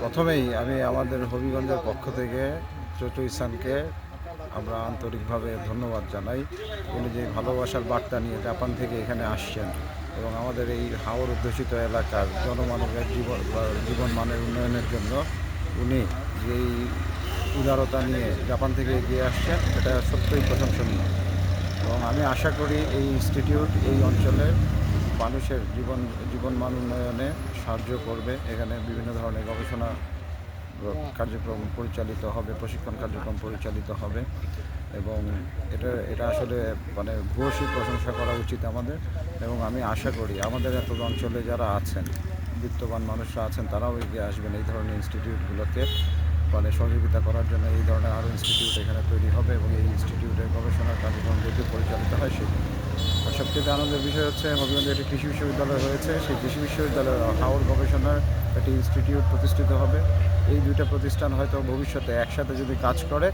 প্রথমেই আমি আমাদের হবিগঞ্জের পক্ষ থেকে চটু ইসানকে আমরা আন্তরিকভাবে ধন্যবাদ জানাই। উনি যে ভালোবাসার বার্তা নিয়ে জাপান থেকে এখানে আসছেন এবং আমাদের এই হাওর অধ্যুষিত এলাকার জনমানবের জীবন জীবন মানের উন্নয়নের জন্য উনি যেই উদারতা নিয়ে জাপান থেকে এগিয়ে আসছেন এটা সত্যই প্রশংসনীয়। এবং আমি আশা করি এই ইনস্টিটিউট এই অঞ্চলের মানুষের জীবন, জীবনমান উন্নয়নে সাহায্য করবে। এখানে বিভিন্ন ধরনের গবেষণা কার্যক্রম পরিচালিত হবে, প্রশিক্ষণ কার্যক্রম পরিচালিত হবে এবং এটা এটা আসলে মানে ভূয়সী প্রশংসা করা উচিত আমাদের এবং আমি আশা করি আমাদের এত অঞ্চলে যারা আছেন, বিত্তবান মানুষরা আছেন, তারাও এগিয়ে আসবেন এই ধরনের ইনস্টিটিউটগুলোকে মানে সহযোগিতা করার জন্য এই ধরনের আরও ইনস্টিটিউট এখানে তৈরি হবে এবং এই ইনস্টিটিউটের গবেষণা কার্যক্রম যদি পরিচালিত হয় আর সবচেয়ে আনন্দের বিষয় হচ্ছে হবিগঞ্জে একটি কৃষি বিশ্ববিদ্যালয় রয়েছে সেই কৃষি বিশ্ববিদ্যালয়ের হাওর গবেষণার একটি ইনস্টিটিউট প্রতিষ্ঠিত হবে। এই দুইটা প্রতিষ্ঠান হয়তো ভবিষ্যতে একসাথে যদি কাজ করে,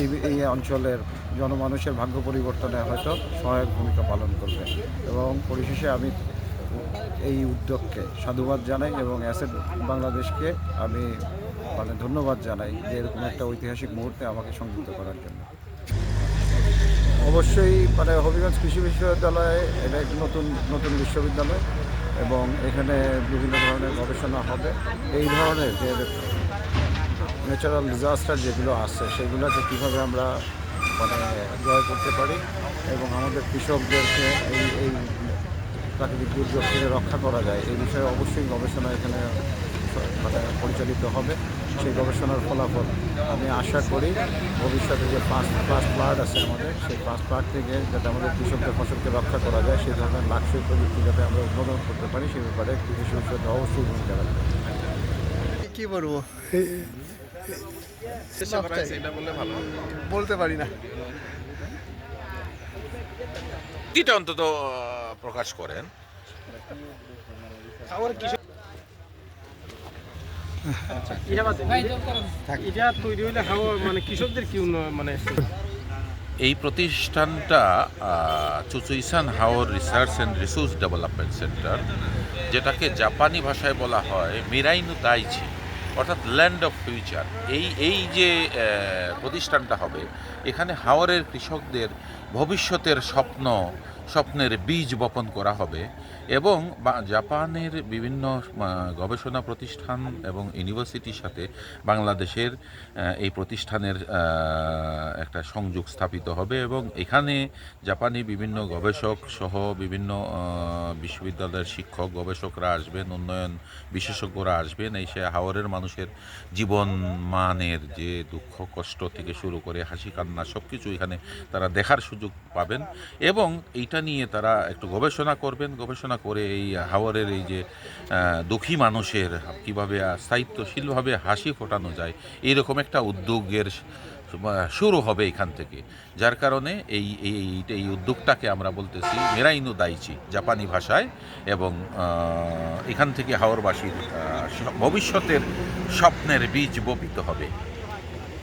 এই এই অঞ্চলের জনমানুষের ভাগ্য পরিবর্তনে হয়তো সহায়ক ভূমিকা পালন করবে। এবং পরিশেষে আমি এই উদ্যোগকে সাধুবাদ জানাই এবং অ্যাসেট বাংলাদেশকে আমি মানে ধন্যবাদ জানাই যে এরকম একটা ঐতিহাসিক মুহূর্তে আমাকে সংযুক্ত করার জন্য। অবশ্যই মানে হবিগঞ্জ কৃষি বিশ্ববিদ্যালয় এটা একটি নতুন নতুন বিশ্ববিদ্যালয় এবং এখানে বিভিন্ন ধরনের গবেষণা হবে। এই ধরনের যে ন্যাচারাল ডিজাস্টার যেগুলো আছে, সেগুলোকে কীভাবে আমরা মানে জয় করতে পারি এবং আমাদের কৃষকদেরকে এই এই প্রাকৃতিক দুর্যোগ থেকে রক্ষা করা যায়, এই বিষয়ে অবশ্যই গবেষণা এখানে মানে পরিচালিত হবে। সেই গবেষণার ফলাফল আমি আশা করি ভবিষ্যতে যে পাঁচ পাঁচ প্লাট আছে আমাদের সেই পাঁচ প্লাট থেকে যাতে আমাদের কৃষকদের ফসলকে রক্ষা করা যায় সেই ধরনের লাক্সই প্রযুক্তি যাতে আমরা উদ্বোধন করতে পারি সেই ব্যাপারে কৃষি বিশ্ববিদ্যালয় অবশ্যই ভূমিকা রাখবে। কি বলব? বলতে পারি না। এটা অন্তত প্রকাশ করেন এটা তৈরি হইলে হাওয়া মানে কৃষকদের কি উন্নয়ন মানে এই প্রতিষ্ঠানটা চুচুইসান Haor research and resource development centre যেটাকে জাপানি ভাষায় বলা হয় মিরাইনু দাইচি অর্থাৎ ল্যান্ড অফ ফিউচার। এই এই যে প্রতিষ্ঠানটা হবে এখানে হাওরের কৃষকদের ভবিষ্যতের স্বপ্ন স্বপ্নের বীজ বপন করা হবে এবং জাপানের বিভিন্ন গবেষণা প্রতিষ্ঠান এবং ইউনিভার্সিটির সাথে বাংলাদেশের এই প্রতিষ্ঠানের একটা সংযোগ স্থাপিত হবে এবং এখানে জাপানি বিভিন্ন গবেষক সহ বিভিন্ন বিশ্ববিদ্যালয়ের শিক্ষক, গবেষকরা আসবেন, উন্নয়ন বিশেষজ্ঞরা আসবেন। এই সে হাওরের মানুষের জীবন মানের যে দুঃখ, কষ্ট থেকে শুরু করে হাসি, কান্না সব কিছু এখানে তারা দেখার সুযোগ পাবেন এবং এইটা নিয়ে তারা একটু গবেষণা করবেন। গবেষণা করে এই হাওরের এই যে দুঃখী মানুষের কীভাবে স্থায়িত্বশীলভাবে হাসি ফোটানো যায় এইরকম একটা উদ্যোগের শুরু হবে এখান থেকে। যার কারণে এই এই, এই- এই উদ্যোগটাকে আমরা বলতেছি মেরাইনু দাইচি, জাপানি ভাষায় এবং এখান থেকে হাওরবাসীর ভবিষ্যতের স্বপ্নের বীজ বপিত হবে।